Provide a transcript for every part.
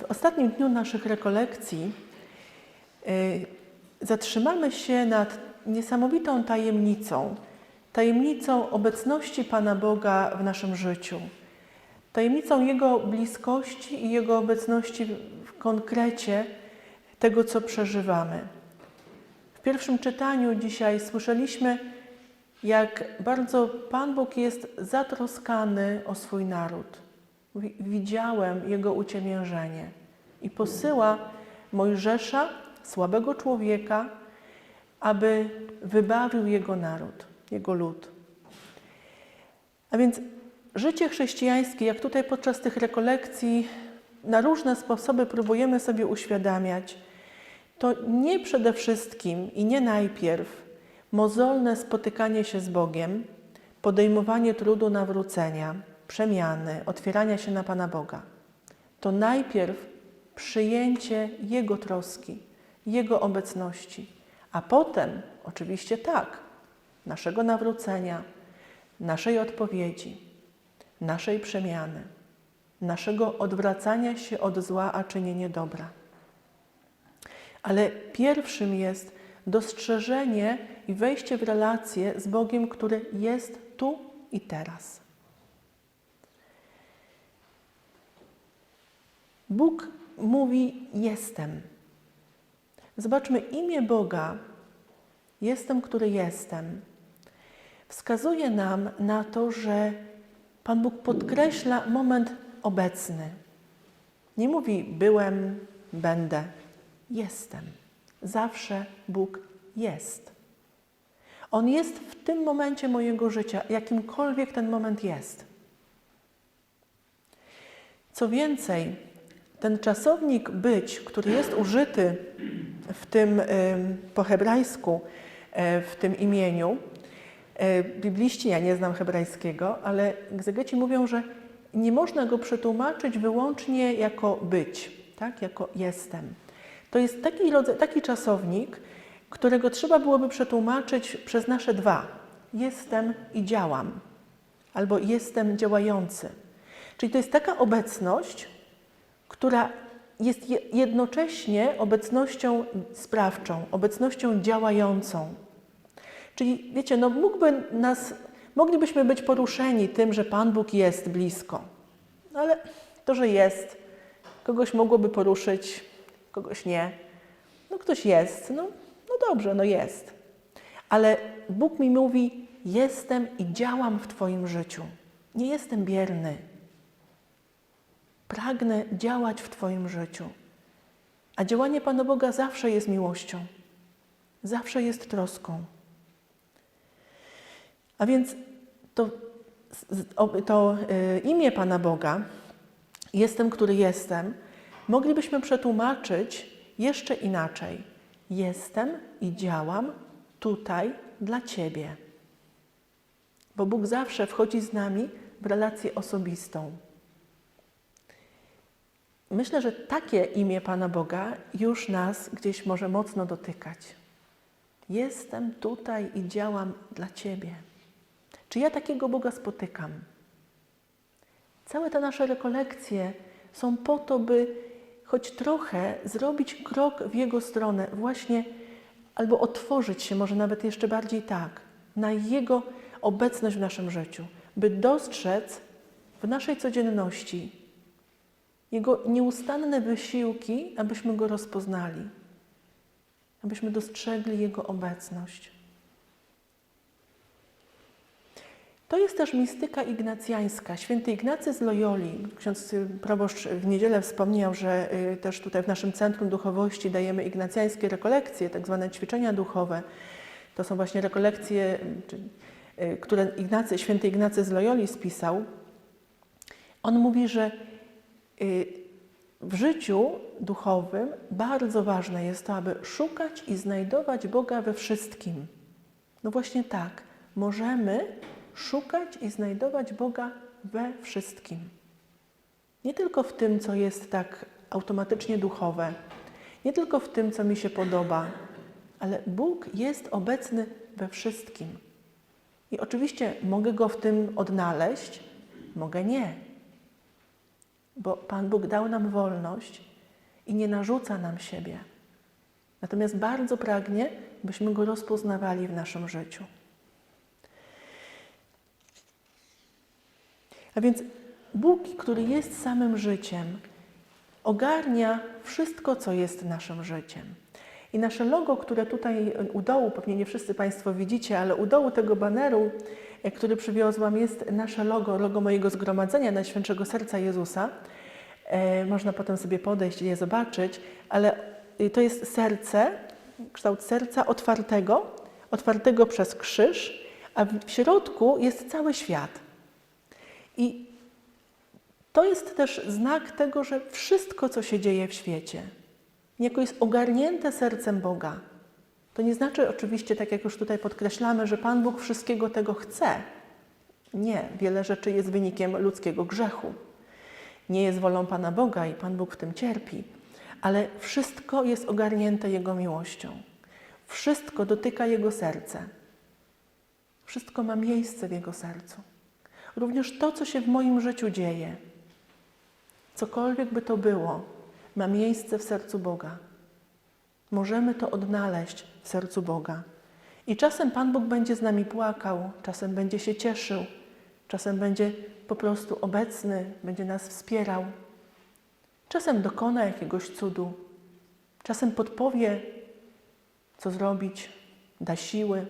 W ostatnim dniu naszych rekolekcji y, zatrzymamy się nad niesamowitą tajemnicą, tajemnicą obecności Pana Boga w naszym życiu, tajemnicą Jego bliskości i Jego obecności w- w konkrecie tego, co przeżywamy. W pierwszym czytaniu dzisiaj słyszeliśmy, jak bardzo Pan Bóg jest zatroskany o swój naród. Widziałem jego uciemiężenie i posyła Mojżesza, słabego człowieka, aby wybawił jego naród, jego lud. A więc życie chrześcijańskie, jak tutaj podczas tych rekolekcji na różne sposoby próbujemy sobie uświadamiać, to nie przede wszystkim i nie najpierw mozolne spotykanie się z Bogiem, podejmowanie trudu nawrócenia, przemiany, otwierania się na Pana Boga. To najpierw przyjęcie Jego troski, Jego obecności, a potem oczywiście tak, naszego nawrócenia, naszej odpowiedzi, naszej przemiany, naszego odwracania się od zła, a czynienie dobra. Ale pierwszym jest dostrzeżenie i wejście w relację z Bogiem, który jest tu i teraz. Bóg mówi: Jestem. Zobaczmy, imię Boga, jestem, który jestem, wskazuje nam na to, że Pan Bóg podkreśla moment obecny. Nie mówi byłem, będę. Jestem. Zawsze Bóg jest. On jest w tym momencie mojego życia, jakimkolwiek ten moment jest. Co więcej, ten czasownik być, który jest użyty w tym ym, po hebrajsku, e, w tym imieniu, e, bibliści, ja nie znam hebrajskiego, ale egzegeci mówią, że nie można go przetłumaczyć wyłącznie jako być, tak? jako jestem. To jest taki, rodzaj, taki czasownik, którego trzeba byłoby przetłumaczyć przez nasze dwa. Jestem i działam, albo jestem działający. Czyli to jest taka obecność, która jest je- jednocześnie obecnością sprawczą, obecnością działającą. Czyli wiecie, no mógłby nas, moglibyśmy być poruszeni tym, że Pan Bóg jest blisko, ale to, że jest, kogoś mogłoby poruszyć, kogoś nie. No ktoś jest, no, no dobrze, no jest. Ale Bóg mi mówi, jestem i działam w Twoim życiu. Nie jestem bierny. Pragnę działać w Twoim życiu. A działanie Pana Boga zawsze jest miłością, zawsze jest troską. A więc to, to y, imię Pana Boga, jestem, który jestem, moglibyśmy przetłumaczyć jeszcze inaczej. Jestem i działam tutaj dla Ciebie. Bo Bóg zawsze wchodzi z nami w relację osobistą. Myślę, że takie imię Pana Boga już nas gdzieś może mocno dotykać. Jestem tutaj i działam dla Ciebie. Czy ja takiego Boga spotykam? Całe te nasze rekolekcje są po to, by choć trochę zrobić krok w Jego stronę, właśnie albo otworzyć się, może nawet jeszcze bardziej tak, na Jego obecność w naszym życiu, by dostrzec w naszej codzienności Jego nieustanne wysiłki, abyśmy Go rozpoznali, abyśmy dostrzegli Jego obecność. To jest też mistyka ignacjańska. Święty Ignacy z Loyoli, ksiądz proboszcz w niedzielę wspomniał, że y, też tutaj w naszym Centrum Duchowości dajemy ignacjańskie rekolekcje, tak zwane ćwiczenia duchowe. To są właśnie rekolekcje, y, które Ignacy, święty Ignacy z Loyoli spisał. On mówi, że w życiu duchowym bardzo ważne jest to, aby szukać i znajdować Boga we wszystkim. No właśnie tak, możemy szukać i znajdować Boga we wszystkim. Nie tylko w tym, co jest tak automatycznie duchowe, nie tylko w tym, co mi się podoba, ale Bóg jest obecny we wszystkim. I oczywiście mogę go w tym odnaleźć, mogę nie. Bo Pan Bóg dał nam wolność i nie narzuca nam siebie. Natomiast bardzo pragnie, byśmy Go rozpoznawali w naszym życiu. A więc Bóg, który jest samym życiem, ogarnia wszystko, co jest naszym życiem. I nasze logo, które tutaj u dołu, pewnie nie wszyscy Państwo widzicie, ale u dołu tego baneru, który przywiozłam, jest nasze logo, logo mojego zgromadzenia Najświętszego Serca Jezusa. E, można potem sobie podejść i je zobaczyć, ale y, to jest serce, kształt serca otwartego, otwartego przez krzyż, a w środku jest cały świat. I to jest też znak tego, że wszystko, co się dzieje w świecie, niejako jest ogarnięte sercem Boga. To nie znaczy oczywiście, tak jak już tutaj podkreślamy, że Pan Bóg wszystkiego tego chce. Nie, wiele rzeczy jest wynikiem ludzkiego grzechu. Nie jest wolą Pana Boga i Pan Bóg w tym cierpi, ale wszystko jest ogarnięte Jego miłością. Wszystko dotyka Jego serce. Wszystko ma miejsce w Jego sercu. Również to, co się w moim życiu dzieje, cokolwiek by to było, ma miejsce w sercu Boga. Możemy to odnaleźć w sercu Boga. I czasem Pan Bóg będzie z nami płakał, czasem będzie się cieszył, czasem będzie po prostu obecny, będzie nas wspierał. Czasem dokona jakiegoś cudu, czasem podpowie, co zrobić, da siły.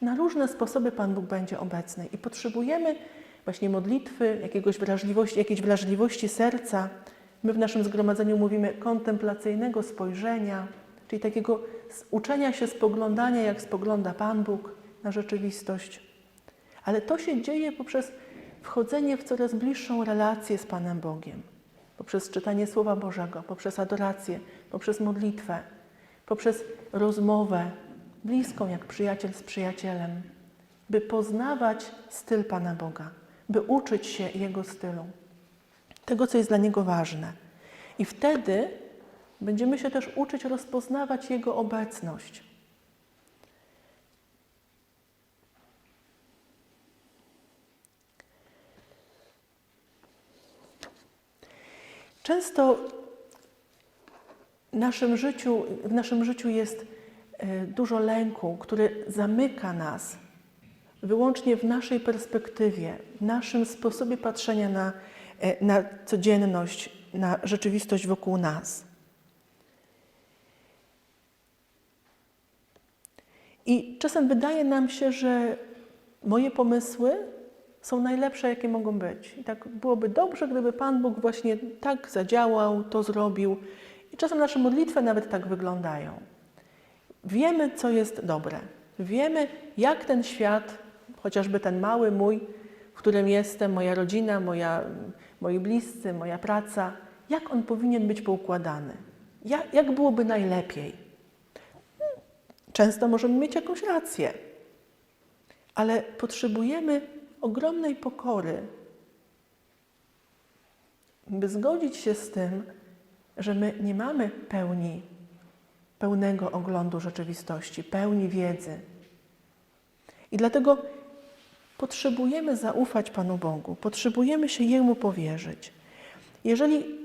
Na różne sposoby Pan Bóg będzie obecny i potrzebujemy właśnie modlitwy, jakiegoś wrażliwości, jakiejś wrażliwości serca. My w naszym zgromadzeniu mówimy kontemplacyjnego spojrzenia, czyli takiego uczenia się spoglądania, jak spogląda Pan Bóg na rzeczywistość. Ale to się dzieje poprzez wchodzenie w coraz bliższą relację z Panem Bogiem, poprzez czytanie Słowa Bożego, poprzez adorację, poprzez modlitwę, poprzez rozmowę bliską jak przyjaciel z przyjacielem, by poznawać styl Pana Boga, by uczyć się Jego stylu, tego, co jest dla Niego ważne. I wtedy będziemy się też uczyć rozpoznawać Jego obecność. Często w naszym życiu, w naszym życiu jest e, dużo lęku, który zamyka nas wyłącznie w naszej perspektywie, w naszym sposobie patrzenia na, e, na codzienność, na rzeczywistość wokół nas. I czasem wydaje nam się, że moje pomysły są najlepsze, jakie mogą być. I tak byłoby dobrze, gdyby Pan Bóg właśnie tak zadziałał, to zrobił. I czasem nasze modlitwy nawet tak wyglądają. Wiemy, co jest dobre. Wiemy, jak ten świat, chociażby ten mały mój, w którym jestem, moja rodzina, moja, moi bliscy, moja praca, jak on powinien być poukładany. Jak, jak byłoby najlepiej. Często możemy mieć jakąś rację, ale potrzebujemy ogromnej pokory, by zgodzić się z tym, że my nie mamy pełni, pełnego oglądu rzeczywistości, pełni wiedzy. I dlatego potrzebujemy zaufać Panu Bogu, potrzebujemy się Jemu powierzyć. Jeżeli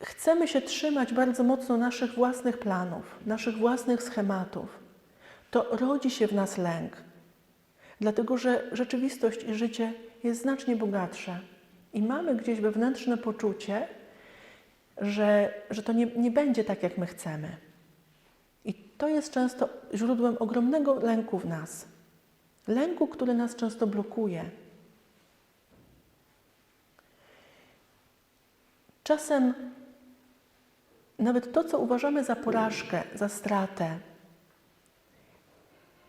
chcemy się trzymać bardzo mocno naszych własnych planów, naszych własnych schematów, to rodzi się w nas lęk, dlatego że rzeczywistość i życie jest znacznie bogatsze i mamy gdzieś wewnętrzne poczucie, że, że to nie, nie będzie tak, jak my chcemy. I to jest często źródłem ogromnego lęku w nas. Lęku, który nas często blokuje. Czasem nawet to, co uważamy za porażkę, za stratę,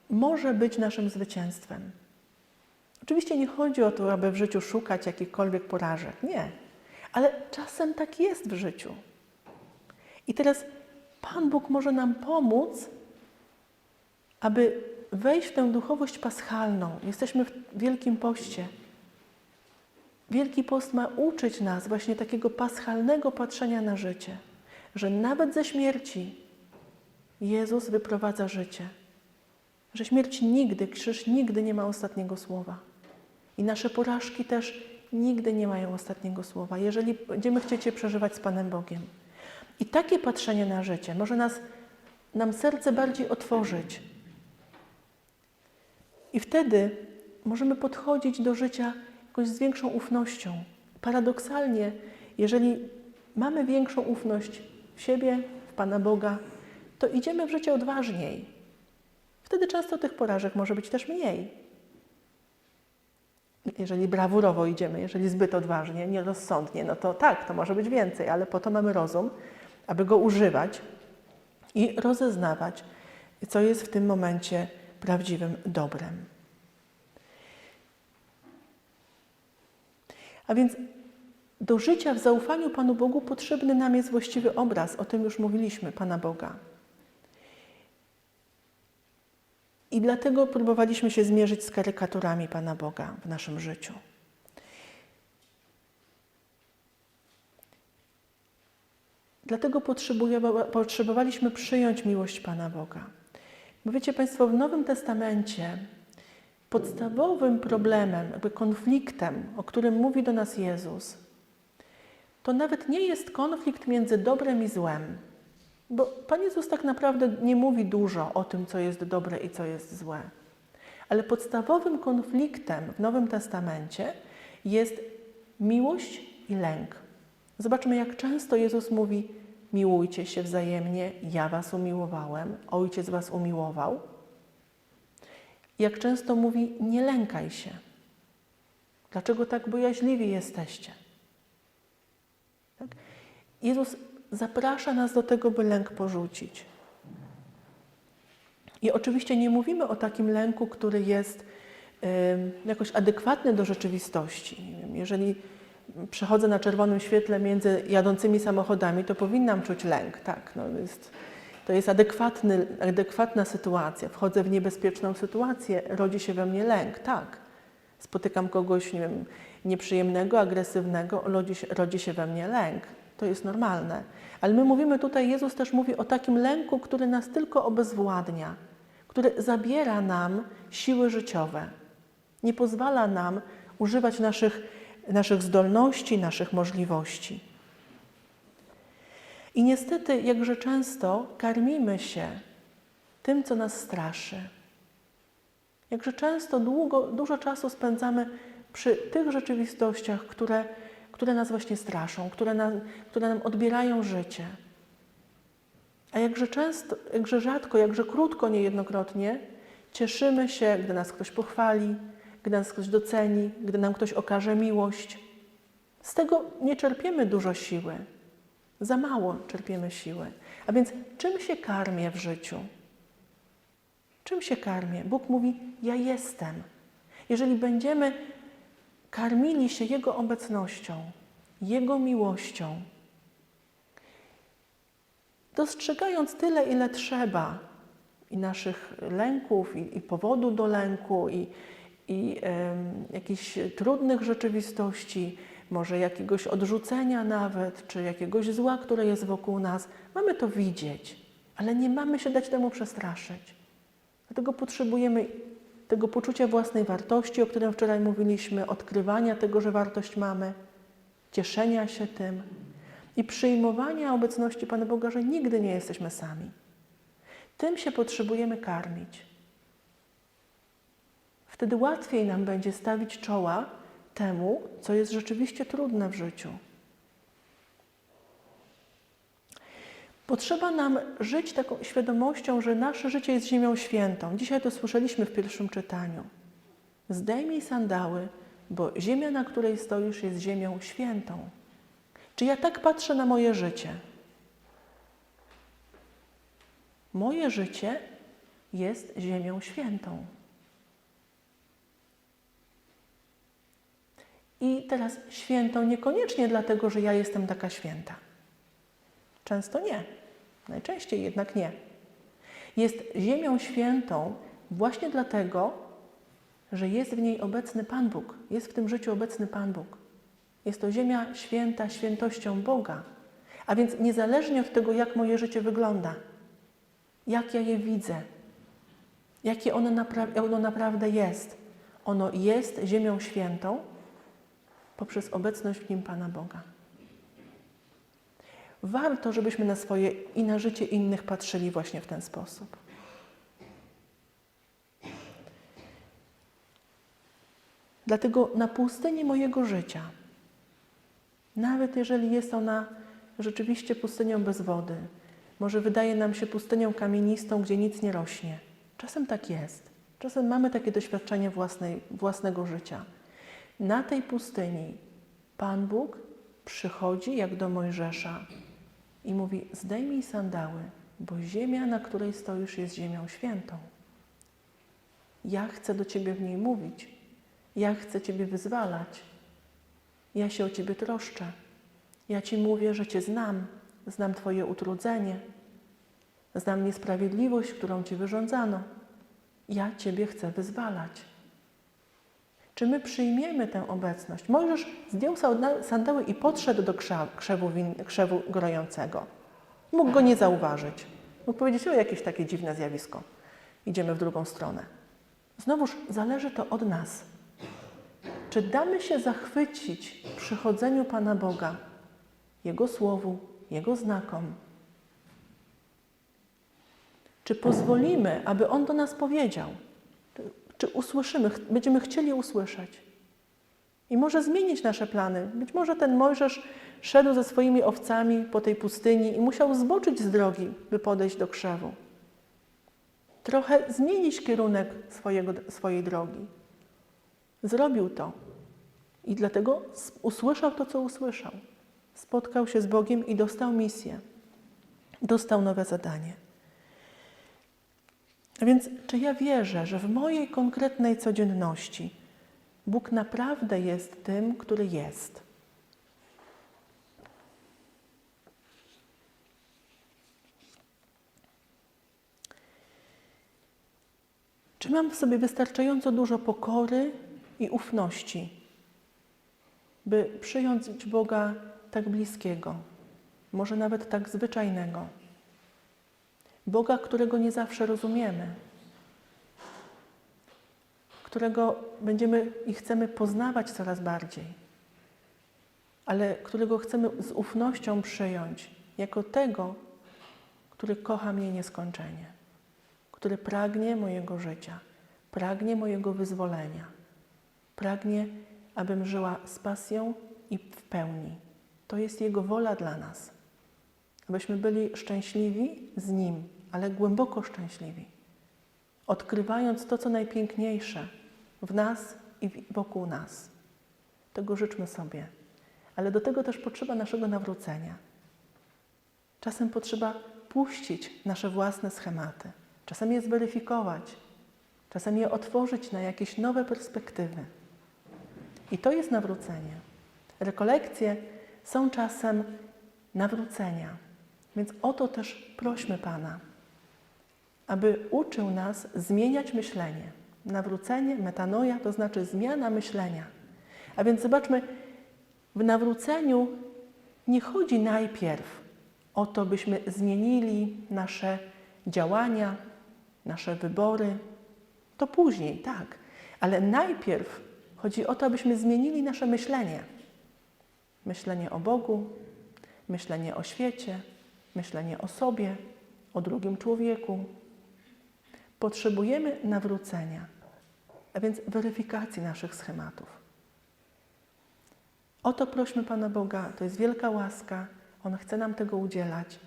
może być naszym zwycięstwem. Oczywiście nie chodzi o to, aby w życiu szukać jakichkolwiek porażek. Nie. Ale czasem tak jest w życiu. I teraz Pan Bóg może nam pomóc, aby wejść w tę duchowość paschalną. Jesteśmy w Wielkim Poście. Wielki Post ma uczyć nas właśnie takiego paschalnego patrzenia na życie, że nawet ze śmierci Jezus wyprowadza życie. Że śmierć nigdy, krzyż nigdy nie ma ostatniego słowa. I nasze porażki też nigdy nie mają ostatniego słowa, jeżeli będziemy chcieć je przeżywać z Panem Bogiem. I takie patrzenie na życie może nas, nam serce bardziej otworzyć. I wtedy możemy podchodzić do życia jakoś z większą ufnością. Paradoksalnie, jeżeli mamy większą ufność w siebie, w Pana Boga, to idziemy w życie odważniej. Wtedy często tych porażek może być też mniej. Jeżeli brawurowo idziemy, jeżeli zbyt odważnie, nierozsądnie, no to tak, to może być więcej, ale po to mamy rozum, aby go używać i rozeznawać, co jest w tym momencie prawdziwym dobrem. A więc do życia w zaufaniu Panu Bogu potrzebny nam jest właściwy obraz, o tym już mówiliśmy, Pana Boga. I dlatego próbowaliśmy się zmierzyć z karykaturami Pana Boga w naszym życiu. Dlatego potrzebowaliśmy przyjąć miłość Pana Boga. Bo wiecie Państwo, w Nowym Testamencie podstawowym problemem, jakby konfliktem, o którym mówi do nas Jezus, to nawet nie jest konflikt między dobrem i złem. Bo Pan Jezus tak naprawdę nie mówi dużo o tym, co jest dobre i co jest złe. Ale podstawowym konfliktem w Nowym Testamencie jest miłość i lęk. Zobaczmy, jak często Jezus mówi: Miłujcie się wzajemnie, ja was umiłowałem, ojciec was umiłował. Jak często mówi: Nie lękaj się. Dlaczego tak bojaźliwi jesteście? Tak? Jezus zaprasza nas do tego, by lęk porzucić. I oczywiście nie mówimy o takim lęku, który jest y, jakoś adekwatny do rzeczywistości. Jeżeli przechodzę na czerwonym świetle między jadącymi samochodami, to powinnam czuć lęk. Tak, no jest, to jest adekwatny, adekwatna sytuacja. Wchodzę w niebezpieczną sytuację, rodzi się we mnie lęk. Tak. Spotykam kogoś nie wiem, nieprzyjemnego, agresywnego, rodzi się, rodzi się we mnie lęk. To jest normalne. Ale my mówimy tutaj, Jezus też mówi o takim lęku, który nas tylko obezwładnia, który zabiera nam siły życiowe. Nie pozwala nam używać naszych, naszych zdolności, naszych możliwości. I niestety, jakże często karmimy się tym, co nas straszy. Jakże często długo, dużo czasu spędzamy przy tych rzeczywistościach, które które nas właśnie straszą, które nam, które nam odbierają życie. A jakże często, jakże rzadko, jakże krótko niejednokrotnie cieszymy się, gdy nas ktoś pochwali, gdy nas ktoś doceni, gdy nam ktoś okaże miłość. Z tego nie czerpiemy dużo siły. Za mało czerpiemy siły. A więc czym się karmię w życiu? Czym się karmię? Bóg mówi: Ja jestem. Jeżeli będziemy karmili się Jego obecnością, Jego miłością, dostrzegając tyle, ile trzeba i naszych lęków, i, i powodu do lęku, i, i jakichś trudnych rzeczywistości, może jakiegoś odrzucenia nawet, czy jakiegoś zła, które jest wokół nas, mamy to widzieć, ale nie mamy się dać temu przestraszyć. Dlatego potrzebujemy tego poczucia własnej wartości, o którym wczoraj mówiliśmy, odkrywania tego, że wartość mamy, cieszenia się tym i przyjmowania obecności Pana Boga, że nigdy nie jesteśmy sami. Tym się potrzebujemy karmić. Wtedy łatwiej nam będzie stawić czoła temu, co jest rzeczywiście trudne w życiu. Potrzeba nam żyć taką świadomością, że nasze życie jest ziemią świętą. Dzisiaj to słyszeliśmy w pierwszym czytaniu. Zdejmij sandały, bo ziemia, na której stoisz, jest ziemią świętą. Czy ja tak patrzę na moje życie? Moje życie jest ziemią świętą. I teraz świętą niekoniecznie dlatego, że ja jestem taka święta. Często nie. Najczęściej jednak nie. Jest ziemią świętą właśnie dlatego, że jest w niej obecny Pan Bóg, jest w tym życiu obecny Pan Bóg. Jest to ziemia święta świętością Boga. A więc niezależnie od tego, jak moje życie wygląda, jak ja je widzę, jakie ono, napra ono naprawdę jest, ono jest ziemią świętą, poprzez obecność w nim Pana Boga. Warto, żebyśmy na swoje i na życie innych patrzyli właśnie w ten sposób. Dlatego na pustyni mojego życia, nawet jeżeli jest ona rzeczywiście pustynią bez wody, może wydaje nam się pustynią kamienistą, gdzie nic nie rośnie. Czasem tak jest. Czasem mamy takie doświadczenie własnej, własnego życia. Na tej pustyni Pan Bóg przychodzi jak do Mojżesza i mówi: Zdejmij sandały, bo ziemia, na której stoisz, jest ziemią świętą. Ja chcę do ciebie w niej mówić. Ja chcę ciebie wyzwalać. Ja się o ciebie troszczę. Ja ci mówię, że cię znam. Znam twoje utrudzenie. Znam niesprawiedliwość, którą ci wyrządzano. Ja ciebie chcę wyzwalać. Czy my przyjmiemy tę obecność? Mojżesz zdjął sanda- sandały i podszedł do krzewu, win- krzewu. Mógł go nie zauważyć. Mógł powiedzieć, o jakieś takie dziwne zjawisko. Idziemy w drugą stronę. Znowuż zależy to od nas. Czy damy się zachwycić przychodzeniu Pana Boga, Jego słowu, Jego znakom? Czy pozwolimy, aby On do nas powiedział? Czy, usłyszymy, będziemy chcieli usłyszeć? I może zmienić nasze plany. Być może ten Mojżesz szedł ze swoimi owcami po tej pustyni i musiał zboczyć z drogi, by podejść do krzewu. Trochę zmienić kierunek swojego, swojej drogi. Zrobił to. I dlatego usłyszał to, co usłyszał. Spotkał się z Bogiem i dostał misję. Dostał nowe zadanie. A więc, czy ja wierzę, że w mojej konkretnej codzienności Bóg naprawdę jest tym, który jest? Czy mam w sobie wystarczająco dużo pokory i ufności, by przyjąć Boga tak bliskiego, może nawet tak zwyczajnego? Boga, którego nie zawsze rozumiemy, którego będziemy i chcemy poznawać coraz bardziej, ale którego chcemy z ufnością przyjąć jako tego, który kocha mnie nieskończenie, który pragnie mojego życia, pragnie mojego wyzwolenia, pragnie, abym żyła z pasją i w pełni. To jest Jego wola dla nas abyśmy byli szczęśliwi z Nim, ale głęboko szczęśliwi, odkrywając to, co najpiękniejsze w nas i wokół nas. Tego życzmy sobie, ale do tego też potrzeba naszego nawrócenia. Czasem potrzeba puścić nasze własne schematy, czasem je zweryfikować, czasem je otworzyć na jakieś nowe perspektywy. I to jest nawrócenie. Rekolekcje są czasem nawrócenia. Więc o to też prośmy Pana, aby uczył nas zmieniać myślenie. Nawrócenie, metanoja to znaczy zmiana myślenia. A więc zobaczmy, w nawróceniu nie chodzi najpierw o to, byśmy zmienili nasze działania, nasze wybory. To później, tak. Ale najpierw chodzi o to, abyśmy zmienili nasze myślenie. Myślenie o Bogu, myślenie o świecie, myślenie o sobie, o drugim człowieku. Potrzebujemy nawrócenia, a więc weryfikacji naszych schematów. O to prośmy Pana Boga, to jest wielka łaska, On chce nam tego udzielać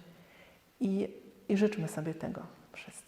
i, i życzmy sobie tego wszyscy.